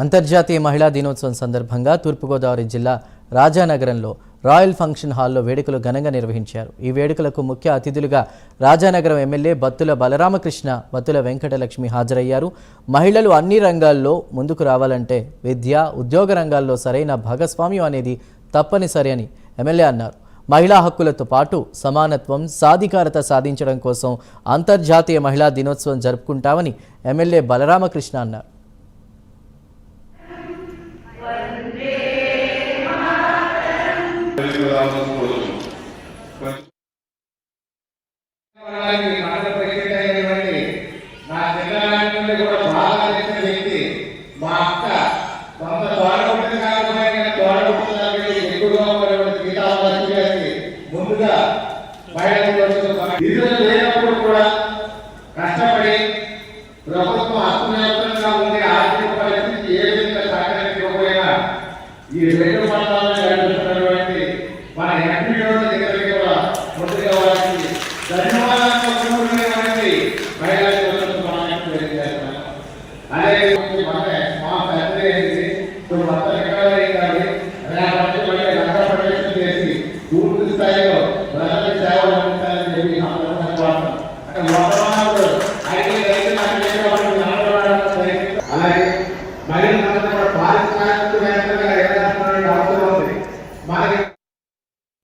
అంతర్జాతీయ మహిళా దినోత్సవం సందర్భంగా తూర్పుగోదావరి జిల్లా రాజానగరంలో రాయల్ ఫంక్షన్ హాల్లో వేడుకలు ఘనంగా నిర్వహించారు. ఈ వేడుకలకు ముఖ్య అతిథులుగా రాజానగరం ఎమ్మెల్యే బత్తుల బలరామకృష్ణ బత్తుల వెంకటలక్ష్మి హాజరయ్యారు. మహిళలు అన్ని రంగాల్లో ముందుకు రావాలంటే విద్య ఉద్యోగ రంగాల్లో సరైన భాగస్వామ్యం అనేది తప్పనిసరి అని ఎమ్మెల్యే అన్నారు. మహిళా హక్కులతో పాటు సమానత్వం సాధికారత సాధించడం కోసం అంతర్జాతీయ మహిళా దినోత్సవం జరుపుకుంటామని ఎమ్మెల్యే బలరామకృష్ణ అన్నారు. ముందుగా మహిళలు నిధులు కూడా కష్టపడి రెండు పట్టాలను నడిపిస్తున్నటువంటి మన ఎంపీ దగ్గర దగ్గర ముందుగా వారికి ధన్యవాదాలు కోరుకునేటువంటి మహిళలకు మనం తెలియజేస్తున్నాం అదే మన మా తండ్రి ఏంటి? ఇప్పుడు మొత్తం ఎక్కడ కానీ రేపటి మళ్ళీ రంగప్రవేశం చేసి పూర్తి స్థాయిలో ప్రజల అలాగే మరి మనం